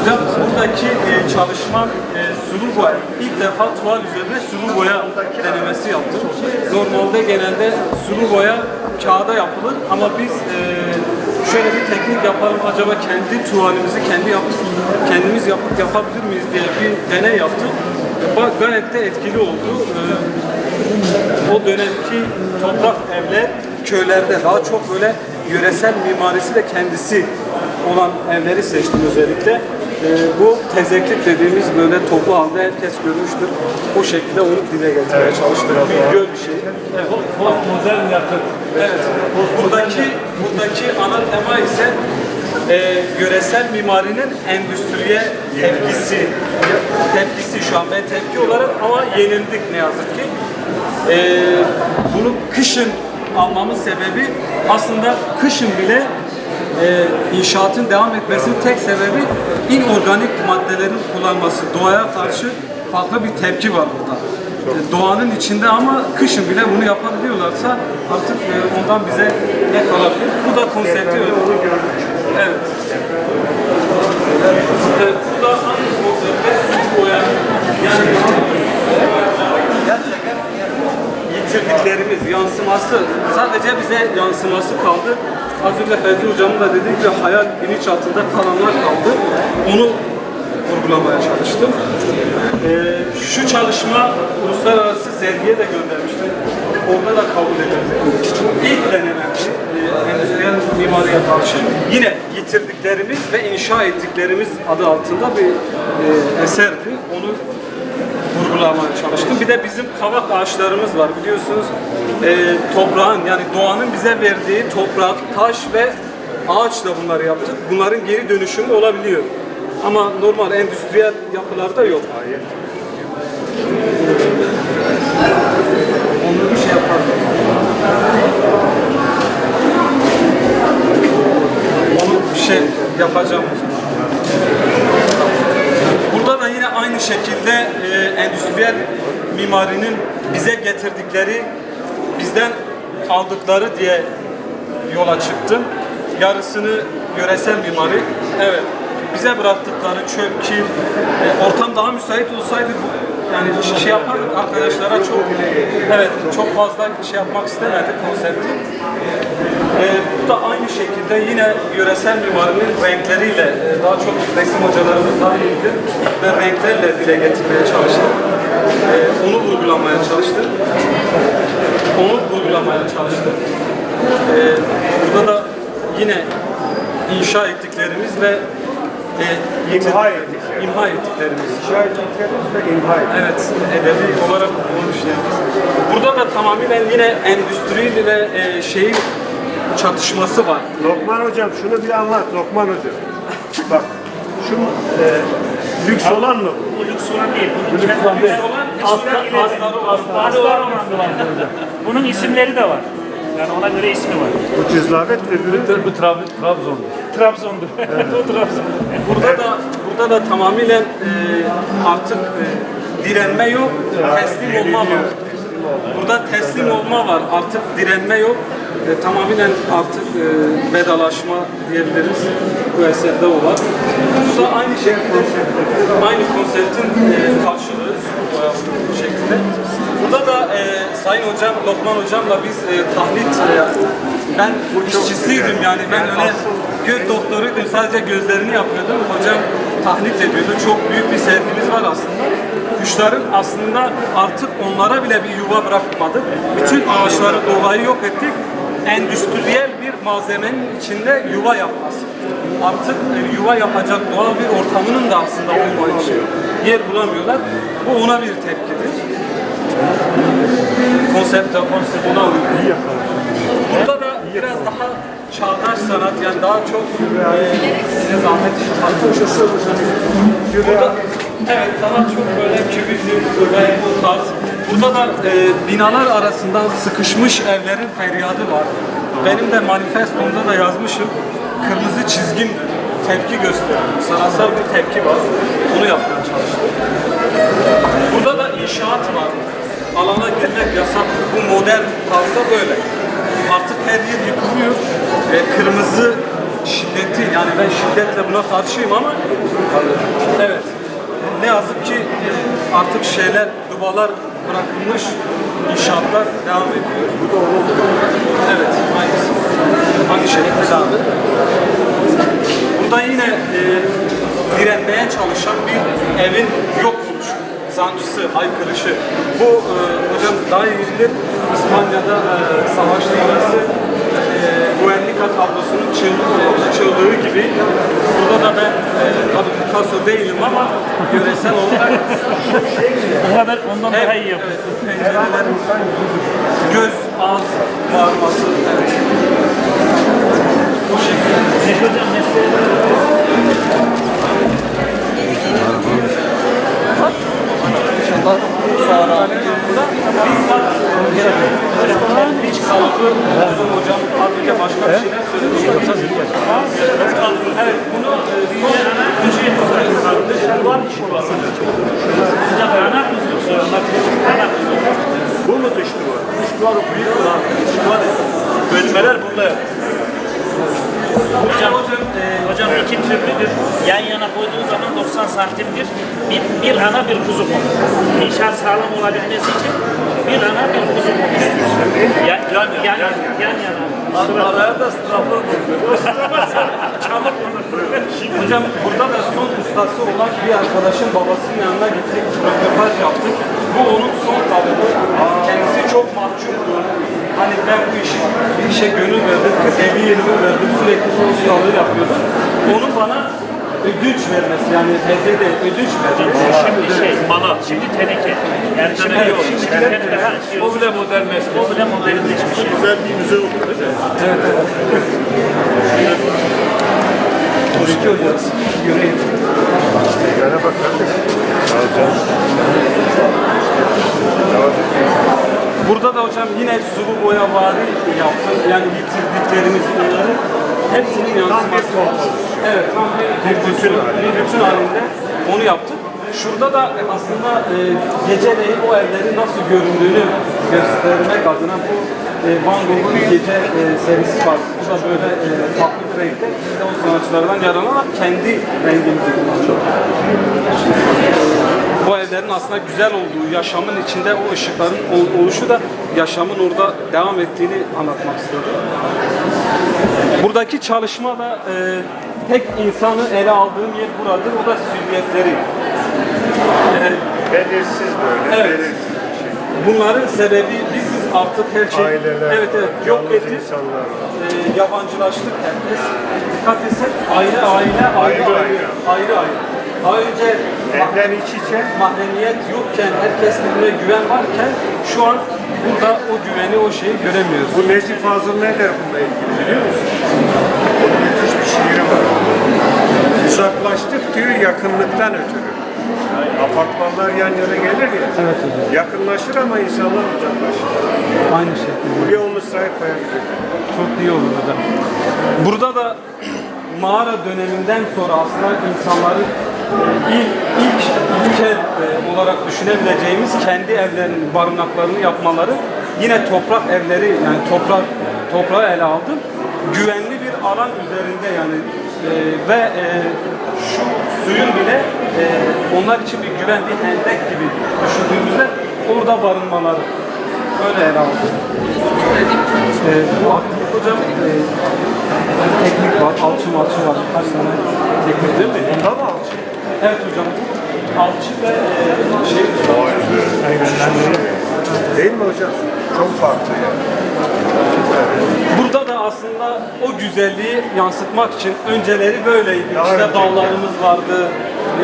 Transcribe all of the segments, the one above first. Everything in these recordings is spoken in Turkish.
Hocam buradaki e, çalışma e, sulu boya. İlk defa tuval üzerine sulu boya denemesi yaptım. Normalde genelde sulu boya kağıda yapılır ama biz e, şöyle bir teknik yapalım acaba kendi tuvalimizi kendi yapıp kendimiz yapıp yapabilir miyiz diye bir deney yaptık. Bak gayet de etkili oldu. E, o dönemki toprak evler köylerde daha çok böyle yöresel mimarisi de kendisi olan evleri seçtim özellikle. Ee, bu tezeklik dediğimiz böyle toplu halde herkes görmüştür. O şekilde onu dile getirmeye çalıştım. Bir göl bir şey. Evet. Modern yakıt. Evet. Buradaki buradaki ana tema ise e, yöresel mimarinin endüstriye tepkisi. Tepkisi şu an ben tepki olarak ama yenildik ne yazık ki. E, bunu kışın almamın sebebi aslında kışın bile e, inşaatın devam etmesinin tek sebebi inorganik maddelerin kullanması. Doğaya karşı farklı bir tepki var burada. E, Doğanın içinde ama kışın bile bunu yapabiliyorlarsa artık e, ondan bize ne kalabilir? Bu da konsepti öyle. Evet. Yitirdiklerimiz, yansıması, sadece bize yansıması kaldı. Az önce Fevzi Hocam'ın da dediği gibi hayal bilinçaltında kalanlar kaldı. Onu vurgulamaya çalıştım. Ee, şu çalışma uluslararası sergiye de göndermiştim. Orada da kabul edildi. İlk denememdi. Ee, endüstriyel mimariye karşı. Yine yitirdiklerimiz ve inşa ettiklerimiz adı altında bir e, eserdi. Onu vurgulamaya çalıştım. Bir de bizim kavak ağaçlarımız var biliyorsunuz. Ee, toprağın yani doğanın bize verdiği toprak, taş ve ağaçla bunları yaptık. Bunların geri dönüşümü olabiliyor. Ama normal endüstriyel yapılarda yok. Onu bir şey yapardım. Onu bir şey yapacağım. Burada da yine aynı şekilde e, endüstriyel mimarinin bize getirdikleri, bizden aldıkları diye yola çıktım. Yarısını yöresel mimari, evet. Bize bıraktıkları çöp, kil, e, ortam daha müsait olsaydı yani şey yapardık arkadaşlara çok evet çok fazla şey yapmak istemedik konsepti. Ee, bu da aynı şekilde yine yöresel mimarinin renkleriyle e, daha çok resim hocalarımız daha iyidir ve renklerle dile getirmeye çalıştım. Ee, onu vurgulamaya çalıştım. Onu vurgulamaya çalıştım. Ee, burada da yine inşa ettiklerimiz ve e, İmha ettik. imha ettiklerimiz. Ve imha. Evet, edebi olarak olmuş yani. Burada da tamamen yine endüstri ve e, şeyin çatışması var. Lokman hocam şunu bir anlat Lokman hocam. Bak şu e, lüks olan mı bu? Bu lüks olan değil. Bunun Lüks olan değil. Aslar, asları, asları. Aslar olan da var. Bunun isimleri de var. Yani ona göre ismi var. Bu cizlavet öbürü Bu Trab Trabzon'da. Trabzon'dur. o Trabzon. Burada da burada da tamamen e, artık e, direnme yok, teslim olma var. Burada teslim olma var, artık direnme yok. E, tamamen artık e, vedalaşma diyebiliriz. Bu eserde o var. Bu da aynı şey, aynı konseptin e, karşılığı bu şekilde. Burada da e, Sayın Hocam, Lokman Hocam'la biz e, tahlil, e, ben işçisiydim yani ben öyle göz doktoruydum sadece gözlerini yapıyordum. Hocam tahlil ediyordu. Çok büyük bir sergimiz var aslında. Kuşların aslında artık onlara bile bir yuva bırakmadık. Bütün ağaçları, doğayı yok ettik. Endüstriyel bir malzemenin içinde yuva yapması. Artık yuva yapacak doğal bir ortamının da aslında olmayışı. Yer bulamıyorlar. Bu ona bir tepkidir. Konsepte, konsept ona uygun. Burada da biraz daha çağdaş sanat yani daha çok e, size zahmet Burada evet sanat çok böyle kübizm böyle bu tarz. Burada da e, binalar arasından sıkışmış evlerin feryadı var. Benim de manifestomda da yazmışım. Kırmızı çizgim tepki gösteriyor. Sanatsal bir tepki var. Onu yapmaya çalıştım. Burada da inşaat var. Alana girmek yasak. Bu modern tarzda böyle. Artık her yer yıkılıyor. E, kırmızı şiddeti, yani ben şiddetle buna karşıyım ama evet. ne yazık ki artık şeyler, dubalar bırakılmış, inşaatlar devam ediyor. Bu da Evet, aynısı. Aynı şekilde devam ediyor. Burada yine e, direnmeye çalışan bir evin yok sancısı, haykırışı. Bu e, hocam daha iyi bilir, İspanya'da e, savaş sonrası e, Guernica tablosunun çığlığı, çığlığı gibi. Burada da ben e, tabii Picasso değilim ama yöresel olarak O kadar ondan daha iyi yapıyor. evet, göz, ağız bağırması. Evet. Bu şekilde. Zeki hocam mesleği Hiç kalıbı hocam. Az önce başka bir şeyler söyledim. Evet, bunu Hocam ana kuzu. Ana kuzu. Bu mu dış duvar? Dış duvar büyük olan. Bölmeler burada yok. Hocam, e, hocam iki türlüdür. Yan yana koyduğu zaman 90 santimdir. Bir, bir ana bir kuzu konur. İnşaat sağlam olabilmesi için bir ana bir kuzu konur. Yan, yan, yan, yan, yana. Araya da strafı Çamur konur. Hocam burada da son ustası olan bir arkadaşın babasının yanına gittik, röportaj yaptık. Bu onun son kalıbı. Kendisi çok mahcuptu. Hani ben bu işi, bir işe gönül verdim, evi yerime verdim, sürekli bu ustalığı yapıyordum. Onun bana ödünç vermesi, yani hediye de ödünç vermesi. Şimdi şey, mana. Şimdi teneke. Yani şimdi Evet, yok. şimdi teneke. daha şey O bile modernleşti. O bile modernleşmiş. Güzel bir müze oldu. Evet, evet. Teşekkür hocam. Göreyim. Yana bak kardeşim. Burada da hocam yine sulu boya vari yaptım. Yani yitirdiklerimiz onları hepsinin yansıması. Evet, tam bir, bir bütün, bir bütün halinde onu yaptık. Şurada da aslında e, geceleyin o evlerin nasıl göründüğünü göstermek adına bu e, Van Gogh'un gece e, serisi var. Bu da böyle e, farklı bir renkte. Biz de o sanatçılardan yararlanarak kendi rengimizi kullanıyoruz bu evlerin aslında güzel olduğu, yaşamın içinde o ışıkların ol- oluşu da yaşamın orada devam ettiğini anlatmak istedim. Buradaki çalışma da e, tek insanı ele aldığım yer buradır. O da silüetleri. Belirsiz böyle. Evet. Belirsiz. bunların sebebi biziz artık her şey. Aileler evet evet. Yok var. E, yabancılaştık herkes. Dikkat etsek aile aile ayrı Ayrı ayrı. Ayrı ayrı. Daha önce Evden iç içe. mahremiyet yokken, herkes birbirine güven varken şu an burada o güveni, o şeyi göremiyoruz. Bu Necip Fazıl ne der bununla ilgili biliyor musun? Müthiş bir şiiri var. Uzaklaştık diyor yakınlıktan ötürü. Apartmanlar yan yana gelir ya. Evet hocam. Yakınlaşır ama insanlar uzaklaşır. Aynı şekilde. Buraya onu sıraya koyabilir. Çok iyi olur hocam. Burada da mağara döneminden sonra aslında insanların e, ilk, ilk ilkel e, olarak düşünebileceğimiz kendi evlerinin, barınaklarını yapmaları yine toprak evleri yani toprak toprağı ele aldı. Güvenli bir alan üzerinde yani e, ve e, şu suyun bile e, onlar için bir güven, bir hendek gibi düşündüğümüzde orada barınmaları öyle ele aldı. E, bu aktivite hocam e, teknik var, alçı malçı var. Kaç tane teknik değil mi? Bunda mı alçı? Evet hocam. Alçı ve e, şey Değil mi hocam? Çok farklı yani. Burada da aslında o güzelliği yansıtmak için önceleri böyleydi. Daha işte önce. dağlarımız vardı,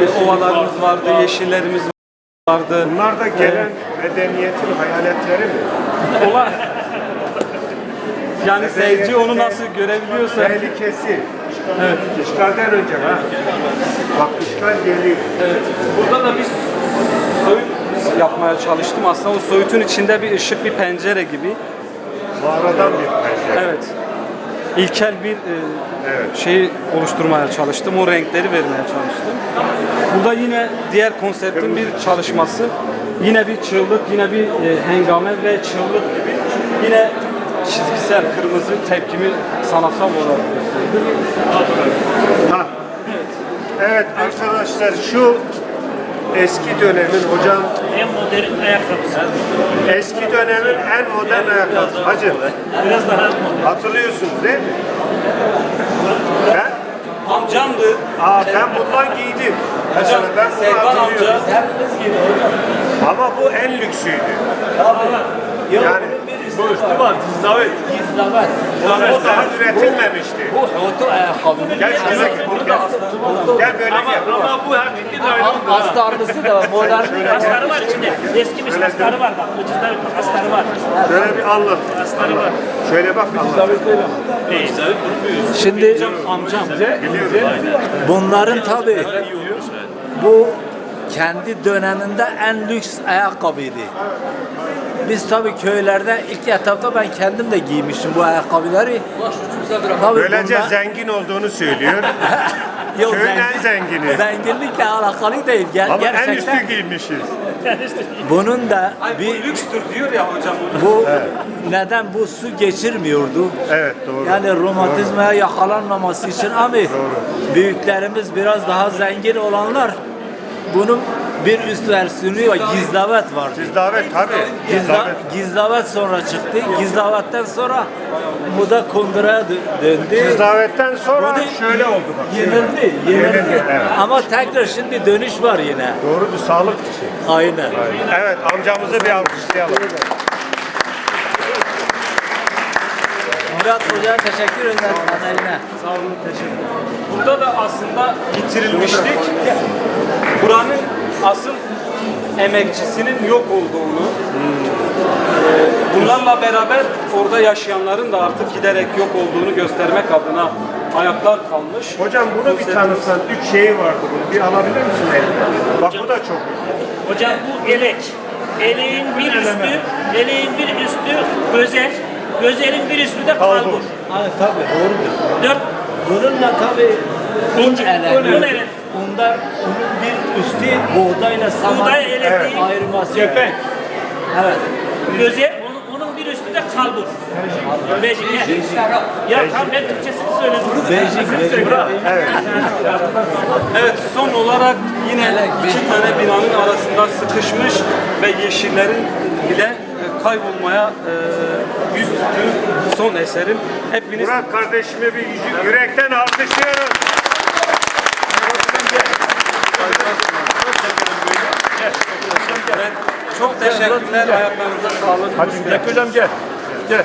e, ovalarımız vardı, yeşillerimiz vardı. Bunlar da gelen medeniyetin hayaletleri mi? Ola yani seyirci onu nasıl görebiliyorsa Tehlikesi. evet. İşgalden önce ha. Bak işgal geliyor. Evet. Burada da bir soyut yapmaya çalıştım. Aslında o soyutun içinde bir ışık, bir pencere gibi. Mağaradan bir pencere. Evet. İlkel bir e, Evet. şeyi oluşturmaya çalıştım. O renkleri vermeye çalıştım. Burada yine diğer konseptin bir çalışması. Yine bir çığlık, yine bir e, hengame ve çığlık gibi. Yine çizgisel kırmızı tepkimi sanatsal olarak gösterdim. Ha. Evet arkadaşlar şu eski dönemin hocam En modern ayakkabısı. eski dönemin en modern ayakkabısı. Hacı Biraz daha modern. hatırlıyorsunuz değil mi? Ben Amcamdı. Aa ben bundan giydim. Mesela ben bunu Seyvan amca. hatırlıyorum. Ama bu en lüksüydü. Yani Bu üstü var, dizdavet. Gizlamet. o daha üretilmemişti. Bu hutu ayakkabı. Gel şöyle gel. Gel böyle gel. Ama bu hakiki naylondur. ha. Astarlısı da modern. Astarı var içinde. Eskimiş astarı var bak. Ucuzda astarı var. Şöyle bir anlat. Astarı var. Şöyle bak anlat. Şimdi Amcam. bunların tabi bu kendi döneminde en lüks ayakkabıydı. Biz tabi köylerde ilk etapta ben kendim de giymiştim bu ayakkabıları. Tabii Böylece bunlar- zengin olduğunu söylüyor. Yok, köyün en zengin- zengini. Zenginlikle alakalı değil. Ger- Ama en gerçekten üstü giymişiz. bunun da Ay bu bir lükstür diyor ya hocam. bu neden bu su geçirmiyordu? Evet doğru. Yani romatizmaya yakalanmaması için ama büyüklerimiz biraz daha zengin olanlar bunun bir üst versiyonu var. Gizdavet vardı. Gizdavet tabii. Gizla, Gizdavet. gizdavet sonra çıktı. Gizdavetten sonra bu da kunduraya dö- döndü. Gizdavetten sonra Bu da şöyle oldu bak. Yenildi, Yenildi, yenildi. evet. Ama tekrar şimdi dönüş var yine. Doğrudur sağlık için. Aynen. Evet amcamızı bir alkışlayalım. Murat Hoca'ya teşekkür ederim. Emeğine. Burada da aslında bitirilmiştik. Buranın asıl emekçisinin yok olduğunu, e, bunlarla beraber orada yaşayanların da artık giderek yok olduğunu göstermek adına ayaklar kalmış. Hocam bunu bir tanıtsan. Üç şeyi vardı bunu. Bir alabilir misin eline? Bak bu da çok. Hocam bu elek. Eleğin bir üstü, eleğin bir üstü gözel. Gözelin bir üstü de Kalbur. kalbur. Hani tabii doğrudur. Dört Bununla tabii un ele. un ele. Unda unun bir üstü buğdayla saman Buğday ele değil. ayırması. Evet. gözel, onun, onun bir üstü de kalbur. Bejik. Ya tam ben Türkçesini söyledim. Bejik, bejik. Evet son olarak yine iki tane binanın arasında sıkışmış ve yeşillerin bile kaybolmaya e, yüz tuttuğu son eserim. Hepiniz Murat kardeşime bir yüzü- yürekten alkışlıyoruz. Çok teşekkürler. Ayaklarınıza sağlık. Hadi gel. Hocam gel. Gel.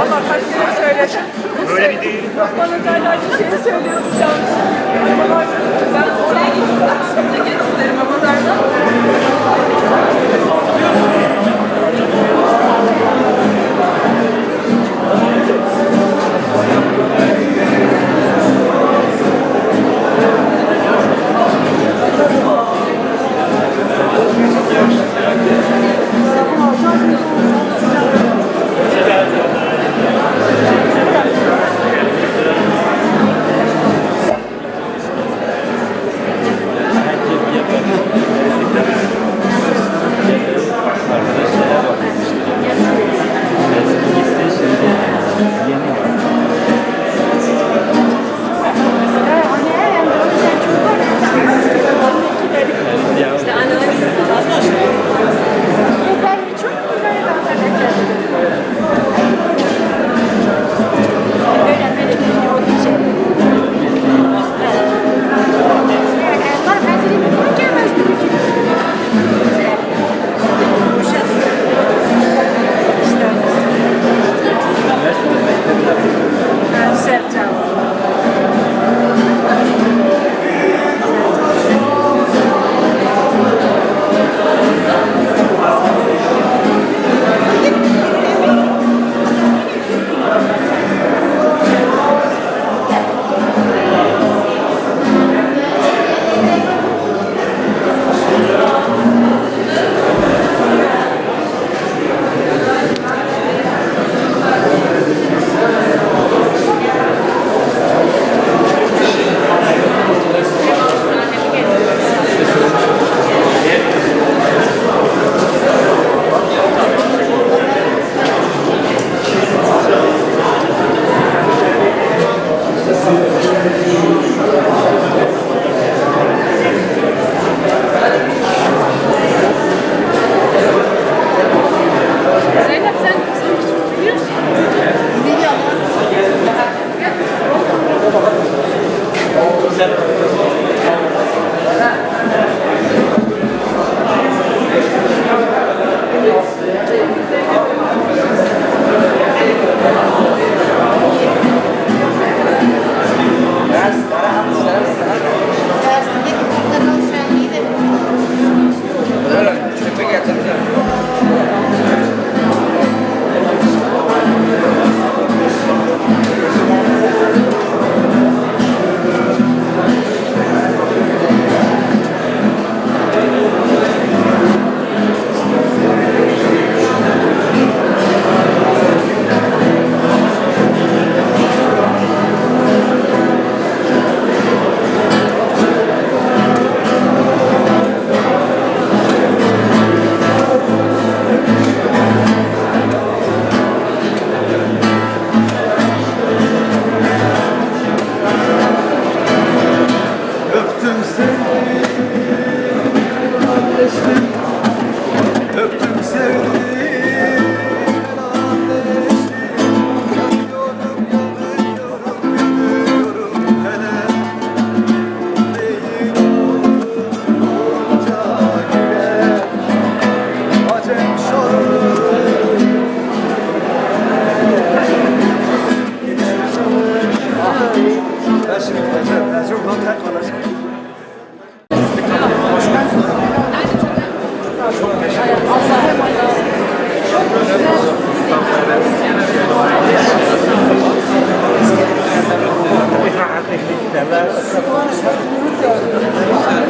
Ama kaç kere söyledim. Böyle bir değil. Bana derler bir şey söylüyoruz yalnız. Ben oraya gittim. よかった。